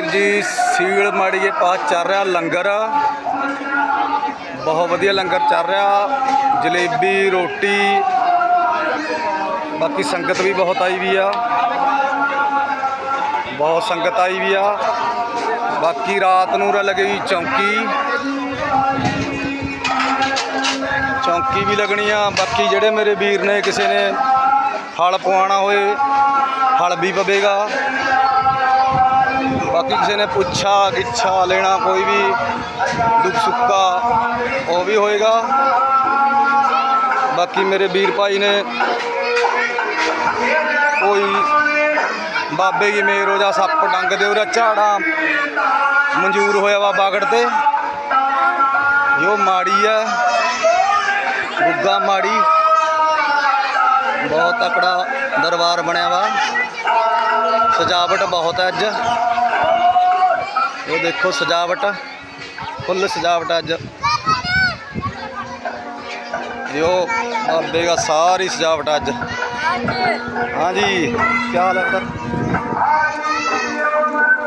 ਵੀਰ ਜੀ, ਸੀਲ ਮਾੜੀਏ ਪਾਸ ਚੱਲ ਰਿਹਾ ਲੰਗਰ। ਬਹੁਤ ਵਧੀਆ ਲੰਗਰ ਚੱਲ ਰਿਹਾ। ਜਲੇਬੀ, ਰੋਟੀ, ਬਾਕੀ ਸੰਗਤ ਵੀ ਬਹੁਤ ਆਈ ਵੀ ਆ। ਬਹੁਤ ਸੰਗਤ ਆਈ ਵੀ ਆ। ਬਾਕੀ ਰਾਤ ਨੂੰ ਰ ਲੱਗੇਗੀ ਚੌਂਕੀ। ਚੌਂਕੀ ਵੀ ਲੱਗਣੀ ਆ। ਬਾਕੀ ਜਿਹੜੇ ਮੇਰੇ ਵੀਰ ਨੇ, ਕਿਸੇ ਨੇ ਹਲ ਪਵਾਉਣਾ ਹੋਏ, ਹਲ ਵੀ ਪਵੇਗਾ। ਬਾਕੀ ਕਿਸੇ ਨੇ ਪੁੱਛਾ ਗਿੱਛਾ ਲੈਣਾ ਕੋਈ ਵੀ, ਦੁੱਖ ਸੁੱਕਾ ਉਹ ਵੀ ਹੋਏਗਾ। ਬਾਕੀ ਮੇਰੇ ਵੀਰ ਭਾਈ ਨੇ ਕੋਈ ਬਾਬੇ ਕੀ ਮੇਰੋ ਜਾਂ ਸੱਪ ਡੰਗ ਦੇ ਉਹਦਾ ਝਾੜਾ ਮਨਜ਼ੂਰ ਹੋਇਆ ਵਾ ਬਾਗੜ ਤੇ। ਜੋ ਮਾੜੀ ਆ, ਗੁੱਗਾ ਮਾੜੀ। ਬਹੁਤ ਤਕੜਾ ਦਰਬਾਰ ਬਣਿਆ ਵਾ। ਸਜਾਵਟ ਬਹੁਤ ਹੈ ਅੱਜ। ਦੇਖੋ ਸਜਾਵਟ ਫੁੱਲ ਸਜਾਵਟ ਅੱਜ। ਜੋ ਬਾਬੇ ਦਾ ਸਾਰੀ ਸਜਾਵਟ ਅੱਜ। ਹਾਂਜੀ ਕੀ ਲੱਗਦਾ?